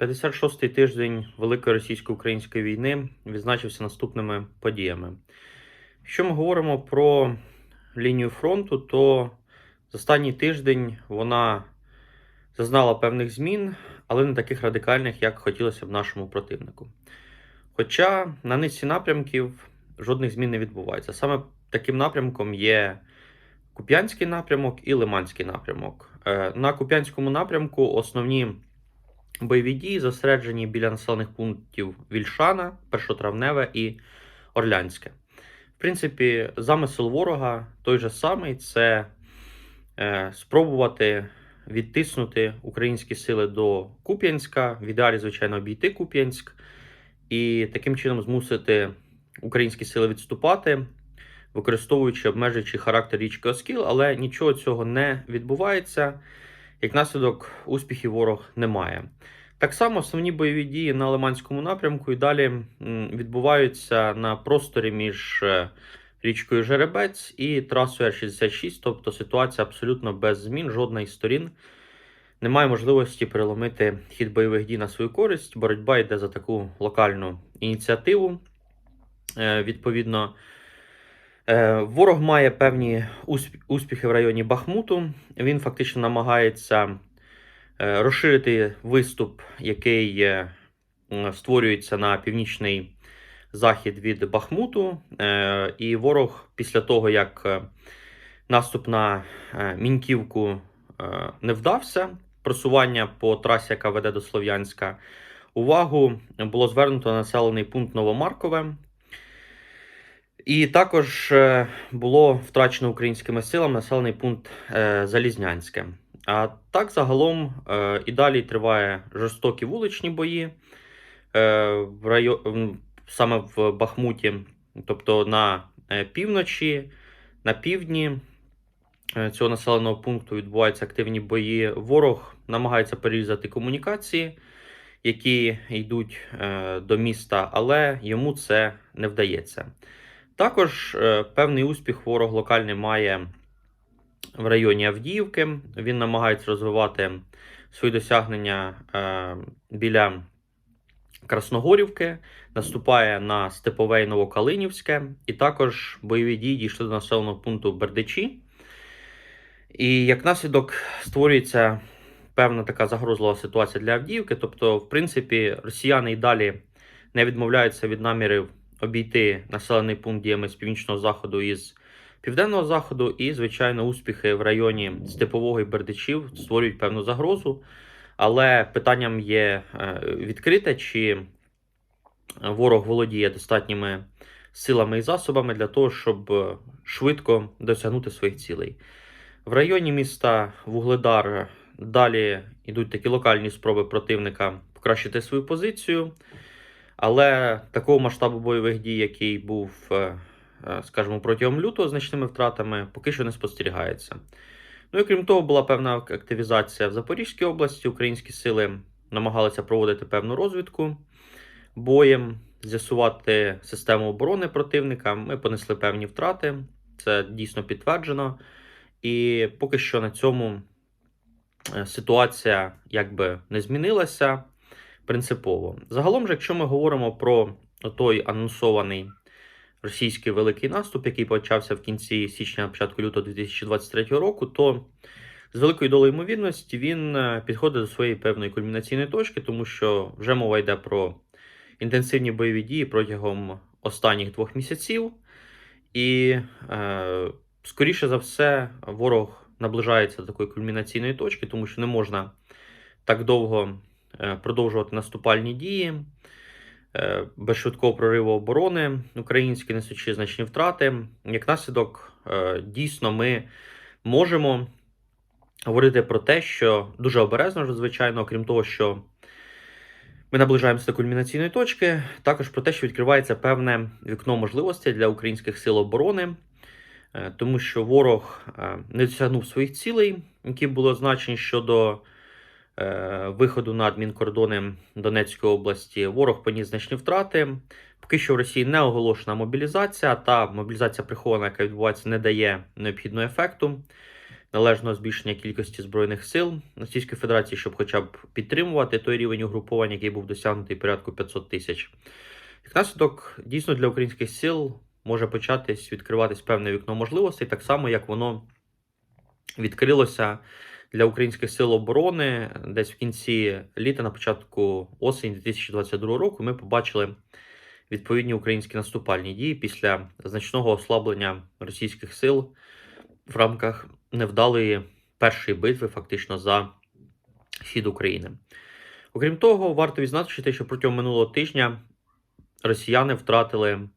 56-й тиждень Великої російсько-української війни відзначився наступними подіями. Якщо ми говоримо про лінію фронту, то за останній тиждень вона зазнала певних змін, але не таких радикальних, як хотілося б нашому противнику. Хоча на низці напрямків жодних змін не відбувається. Саме таким напрямком є Куп'янський напрямок і Лиманський напрямок. Е, На Куп'янському напрямку основні бойові дії зосереджені біля населених пунктів Вільшана, Першотравневе і Орлянське. В принципі, замисел ворога той же самий це е, спробувати відтиснути українські сили до Куп'янська, в ідеалі, звичайно, обійти Куп'янськ, і таким чином змусити українські сили відступати, використовуючи обмежуючий характер річки Оскіл, але нічого цього не відбувається. Як наслідок, успіхів ворог не має. Так само основні бойові дії на Лиманському напрямку і далі відбуваються на просторі між е, річкою Жеребець і трасою Р-66, тобто ситуація абсолютно без змін, жодна із сторін не має можливості переломити хід бойових дій на свою користь. Боротьба йде за таку локальну ініціативу. Е, Відповідно, ворог має певні успіхи в районі Бахмуту. Він фактично намагається е, розширити виступ, який е, створюється на північний захід від Бахмуту. Е, І ворог, після того, як е, наступ на е, Міньківку е, не вдався, просування по трасі, яка веде до Слов'янська, увагу було звернуто на населений пункт Новомаркове. І також е, було втрачено українськими силами населений пункт е, Залізнянське. А так загалом е, і далі триває жорстокі вуличні бої в райо... саме в Бахмуті, тобто на півночі, на півдні цього населеного пункту відбуваються активні бої. Ворог намагається перерізати комунікації, які йдуть до міста, але йому це не вдається. Також е, певний успіх ворог локальний має в районі Авдіївки. Він намагається розвивати свої досягнення е, біля Красногорівки, наступає на Степове і Новокалинівське, і також бойові дії дійшли до населеного пункту Бердичі. І як наслідок створюється певна така загрозлива ситуація для Авдіївки. Тобто, в принципі, росіяни і далі не відмовляються від намірів обійти населений пункт діями з північного заходу і з південного заходу, і, звичайно, успіхи в районі Степового і Бердичів створюють певну загрозу. Але питанням є е, відкрите, чи ворог володіє достатніми силами і засобами для того, щоб швидко досягнути своїх цілей. В районі міста Вугледар далі йдуть такі локальні спроби противника покращити свою позицію. Але такого масштабу бойових дій, який був, е, е, скажімо, протягом лютого значними втратами, поки що не спостерігається. Ну і крім того, була певна активізація в Запорізькій області. Українські сили намагалися проводити певну розвідку боєм, з'ясувати систему оборони противника. Ми понесли певні втрати, це дійсно підтверджено. І поки що на цьому е, ситуація якби не змінилася принципово. Загалом, же, якщо ми говоримо про той анонсований російський великий наступ, який почався в кінці січня, початку лютого 2023 року, то з великою долею ймовірності він е, підходить до своєї певної кульмінаційної точки, тому що вже мова йде про інтенсивні бойові дії протягом останніх двох місяців, і, е, скоріше за все, ворог наближається до такої кульмінаційної точки, тому що не можна так довго продовжувати наступальні дії. е, Без швидкого прориву оборони українські несучи значні втрати. Як наслідок, е, дійсно, ми можемо говорити про те, що дуже обережно, звичайно, окрім того, що ми наближаємося до кульмінаційної точки, також про те, що відкривається певне вікно можливостей для українських сил оборони, е, тому що ворог е, не досягнув своїх цілей, які були означені щодо е, виходу на адмінкордони Донецької області. Ворог поніс значні втрати. Поки що в Росії не оголошена мобілізація, та мобілізація прихована, яка відбувається, не дає необхідного ефекту. належного збільшення кількості збройних сил Російської Федерації, щоб хоча б підтримувати той рівень угруповання, який був досягнутий порядку 500 тисяч. Як наслідок, дійсно для українських сил може початись відкриватись певне вікно можливостей, так само як воно відкрилося для українських сил оборони десь в кінці літа, на початку осені 2022 року. Ми побачили відповідні українські наступальні дії після значного ослаблення російських сил в рамках невдалої першої битви, фактично за схід України. Окрім того, варто відзначити, що протягом минулого тижня росіяни втратили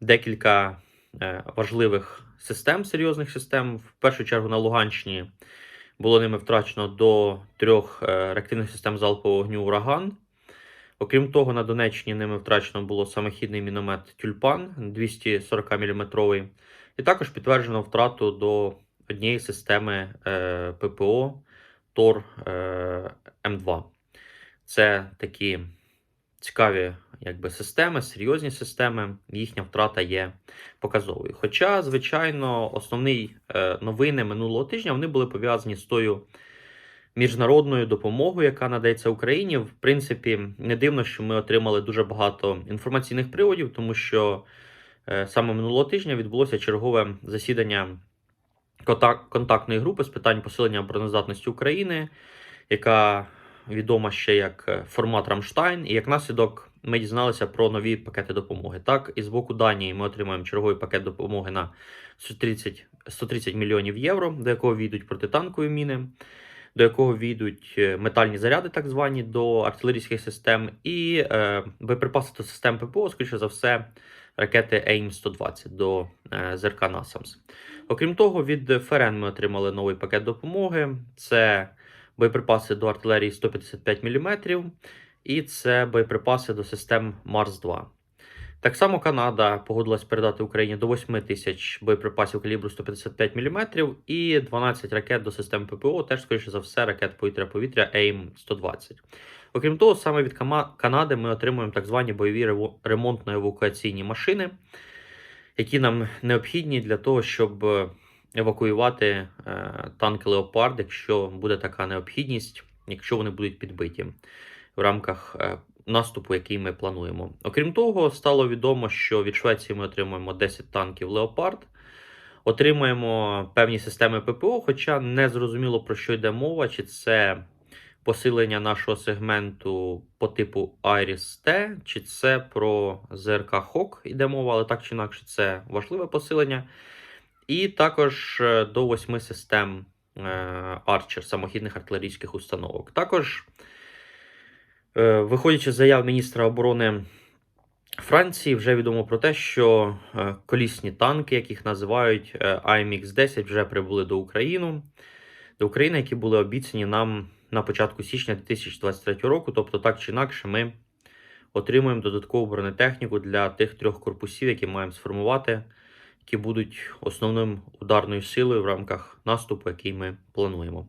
декілька е, важливих систем, серйозних систем. В першу чергу на Луганщині було ними втрачено до трьох е, реактивних систем залпового вогню ураган. Окрім того, на Донеччині ними втрачено було самохідний міномет Тюльпан 240 мм, і також підтверджено втрату до однієї системи е, ППО Тор е, М2. Це такі цікаві якби, системи, серйозні системи. Їхня втрата є показовою. Хоча, звичайно, основні е, новини минулого тижня вони були пов'язані з тою міжнародною допомогою, яка надається Україні. В принципі, не дивно, що ми отримали дуже багато інформаційних приводів, тому що е, саме минулого тижня відбулося чергове засідання контактної групи з питань посилення обороноздатності України, яка відома ще як е, формат Рамштайн, і як наслідок ми дізналися про нові пакети допомоги. Так, і з боку Данії ми отримаємо черговий пакет допомоги на 130, 130 мільйонів євро, до якого війдуть протитанкові міни, до якого війдуть е, метальні заряди, так звані, до артилерійських систем, і е, боєприпаси до систем ППО, скоріше за все, ракети AIM-120 до е, ЗРК NASAMS. Окрім того, від ФРН ми отримали новий пакет допомоги. Це боєприпаси до артилерії 155 мм, і це боєприпаси до систем Марс-2. Так само Канада погодилась передати Україні до 8 тисяч боєприпасів калібру 155 мм і 12 ракет до систем ППО, теж, скоріше за все, ракет повітря-повітря AIM-120. Окрім того, саме від Канади ми отримуємо так звані бойові ремонтно-евакуаційні машини, які нам необхідні для того, щоб евакуювати е, танки Леопард, якщо буде така необхідність, якщо вони будуть підбиті в рамках е, наступу, який ми плануємо. Окрім того, стало відомо, що від Швеції ми отримуємо 10 танків Леопард. Отримаємо певні системи ППО, хоча не зрозуміло про що йде мова, чи це посилення нашого сегменту по типу Iris T, чи це про ЗРК Хок йде мова, але так чи інакше це важливе посилення. І також е, до восьми систем е, Archer, самохідних артилерійських установок. Також, е, виходячи з заяв міністра оборони Франції, вже відомо про те, що е, колісні танки, яких називають е, AMX-10, вже прибули до України, до України, які були обіцяні нам на початку січня 2023 року. Тобто, так чи інакше, ми отримуємо додаткову бронетехніку для тих трьох корпусів, які маємо сформувати які будуть основним ударною силою в рамках наступу, який ми плануємо.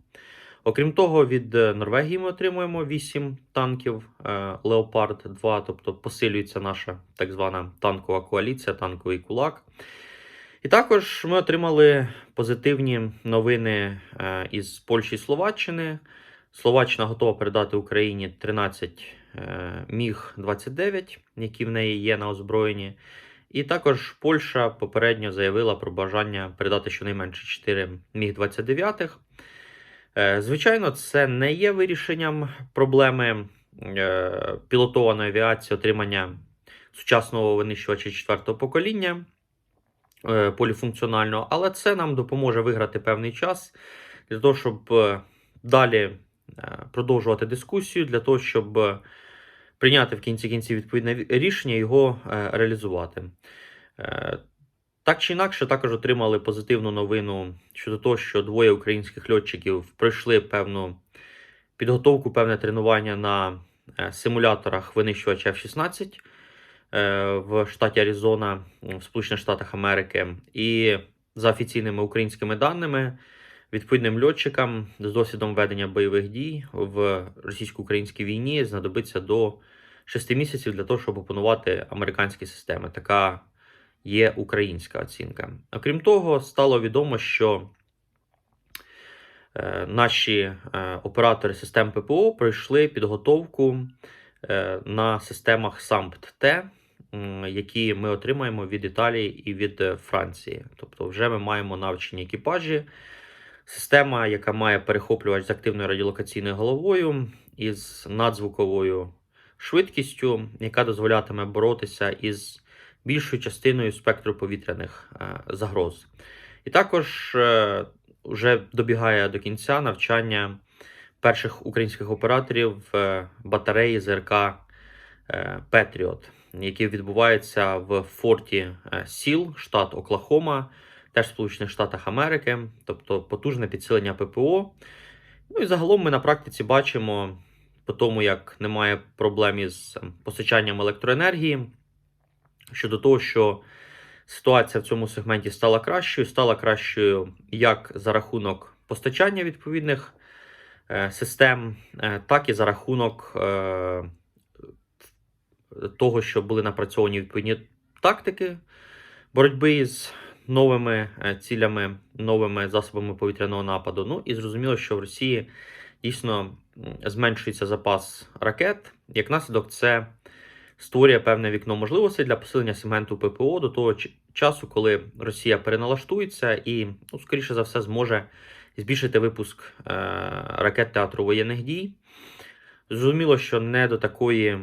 Окрім того, від е, Норвегії ми отримуємо 8 танків е, Леопард 2, тобто посилюється наша так звана танкова коаліція, танковий кулак. І також ми отримали позитивні новини е, із Польщі і Словаччини. Словаччина готова передати Україні 13 Міг 29, які в неї є на озброєнні. І також Польща попередньо заявила про бажання передати щонайменше 4 Міг-29. Е, Звичайно, це не є вирішенням проблеми е, пілотованої авіації, отримання сучасного винищувача четвертого покоління е, поліфункціонального, але це нам допоможе виграти певний час для того, щоб е, далі е, продовжувати дискусію, для того, щоб е, прийняти в кінці кінців відповідне рішення і його е, реалізувати. Так чи інакше, також отримали позитивну новину щодо того, що двоє українських льотчиків пройшли певну підготовку, певне тренування на е, симуляторах винищувача F-16 е, в штаті Аризона, в Сполучених Штатах Америки. І за офіційними українськими даними, відповідним льотчикам з досвідом ведення бойових дій в російсько-українській війні знадобиться до 6 місяців для того, щоб опанувати американські системи. Така є українська оцінка. Окрім того, стало відомо, що е, наші е, оператори систем ППО пройшли підготовку е, на системах SAMPT-T, які ми отримаємо від Італії і від Франції. Тобто, вже ми маємо навчені екіпажі. Система, яка має перехоплювач з активною радіолокаційною головою із надзвуковою швидкістю, яка дозволятиме боротися із більшою частиною спектру повітряних е, загроз. І також е, вже добігає до кінця навчання перших українських операторів е, батареї ЗРК Петріот, які відбуваються в форті Сіл, штат Оклахома, теж Сполучених Штатах Америки, тобто потужне підсилення ППО. Ну і загалом ми на практиці бачимо, по тому як немає проблем із ем, постачанням електроенергії, щодо того, що ситуація в цьому сегменті стала кращою, стала кращою як за рахунок постачання відповідних е, систем, е, так і за рахунок е, того, що були напрацьовані відповідні тактики боротьби з новими цілями, новими засобами повітряного нападу. Ну і зрозуміло, що в Росії дійсно зменшується запас ракет. Як наслідок, це створює певне вікно можливостей для посилення сегменту ППО до того часу, коли Росія переналаштується і, ну, скоріше за все, зможе збільшити випуск е, ракет театру воєнних дій. Зрозуміло, що не до такої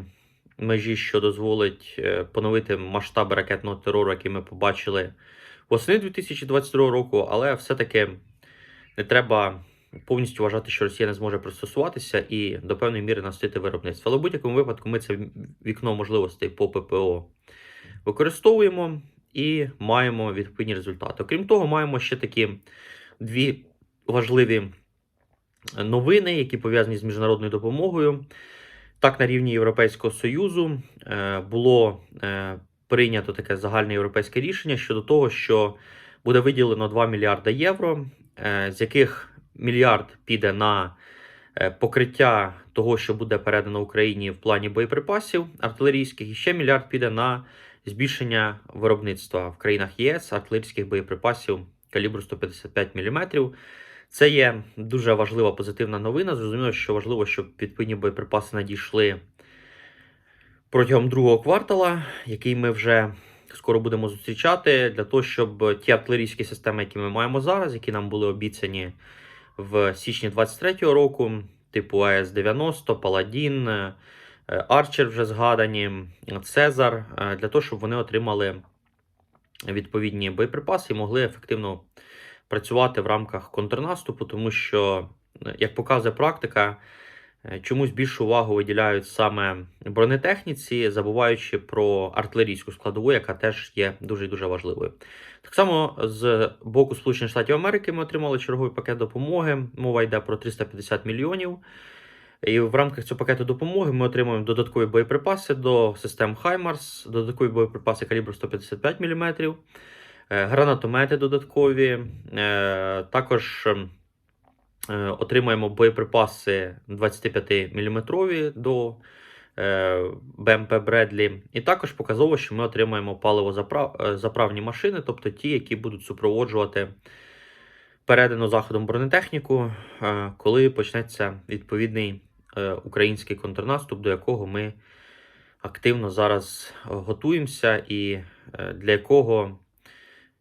межі, що дозволить е, поновити масштаби ракетного терору, який ми побачили восени 2022 року, але все-таки не треба повністю вважати, що Росія не зможе пристосуватися і до певної міри настити виробництво. Але в будь-якому випадку ми це вікно можливостей по ППО використовуємо і маємо відповідні результати. Окрім того, маємо ще такі дві важливі новини, які пов'язані з міжнародною допомогою. Так, на рівні Європейського Союзу е, було е, прийнято таке загальне європейське рішення щодо того, що буде виділено 2 мільярда євро, е, з яких мільярд піде на е, покриття того, що буде передано Україні в плані боєприпасів артилерійських, і ще мільярд піде на збільшення виробництва в країнах ЄС артилерійських боєприпасів калібру 155 мм. Це є дуже важлива позитивна новина. Зрозуміло, що важливо, щоб відповідні боєприпаси надійшли протягом другого квартала, який ми вже скоро будемо зустрічати, для того, щоб ті артилерійські системи, які ми маємо зараз, які нам були обіцяні в січні 23-го року, типу АС-90, Паладін, е, Арчер вже згадані, Цезар, е, для того, щоб вони отримали відповідні боєприпаси і могли ефективно працювати в рамках контрнаступу, тому що, е, як показує практика, чомусь більшу увагу виділяють саме бронетехніці, забуваючи про артилерійську складову, яка теж є дуже дуже важливою. Так само з боку Сполучених Штатів Америки ми отримали черговий пакет допомоги. Мова йде про 350 мільйонів. І в рамках цього пакету допомоги ми отримуємо додаткові боєприпаси до систем Хаймарс, додаткові боєприпаси калібру 155 мм, е, гранатомети додаткові. е, Також е, отримуємо боєприпаси 25 мм до е, БМП Бредлі. І також показово, що ми отримаємо паливозаправні машини, тобто ті, які будуть супроводжувати передану заходом бронетехніку, е, коли почнеться відповідний е, український контрнаступ, до якого ми активно зараз готуємося, і е, для якого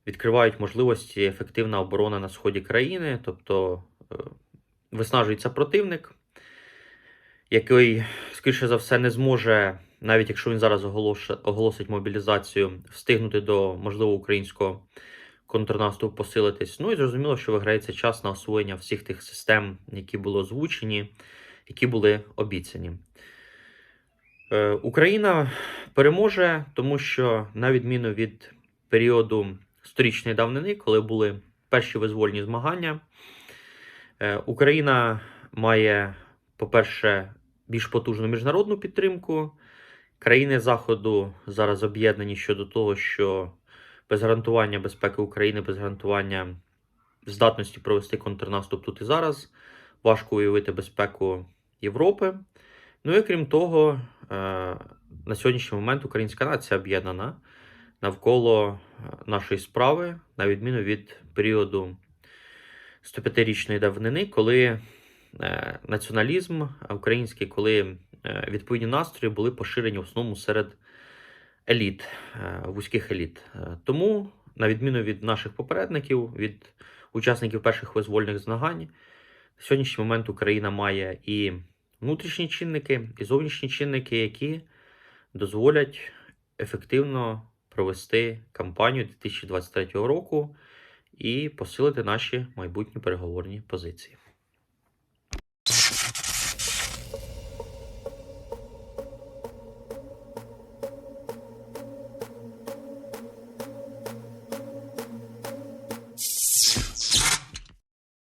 відкривають можливості ефективна оборона на сході країни, тобто е, виснажується противник, який, скоріше за все, не зможе, навіть якщо він зараз оголосить мобілізацію, встигнути до можливо українського контрнаступ посилитись. Ну і зрозуміло, що виграється час на освоєння всіх тих систем, які були озвучені, які були обіцяні. Е, Україна переможе, тому що, на відміну від періоду сторічної давнини, коли були перші визвольні змагання, е, Україна має, по-перше, більш потужну міжнародну підтримку. Країни Заходу зараз об'єднані щодо того, що без гарантування безпеки України, без гарантування здатності провести контрнаступ тут і зараз. Важко уявити безпеку Європи. Ну і крім того, е, на сьогоднішній момент українська нація об'єднана навколо е, нашої справи, на відміну від періоду 105-річної давнини, коли е, націоналізм український, коли е, відповідні настрої були поширені в основному серед еліт, е, вузьких еліт. Тому, на відміну від наших попередників, від учасників перших визвольних змагань, на сьогоднішній момент Україна має і внутрішні чинники, і зовнішні чинники, які дозволять ефективно провести кампанію 2023 року і посилити наші майбутні переговорні позиції.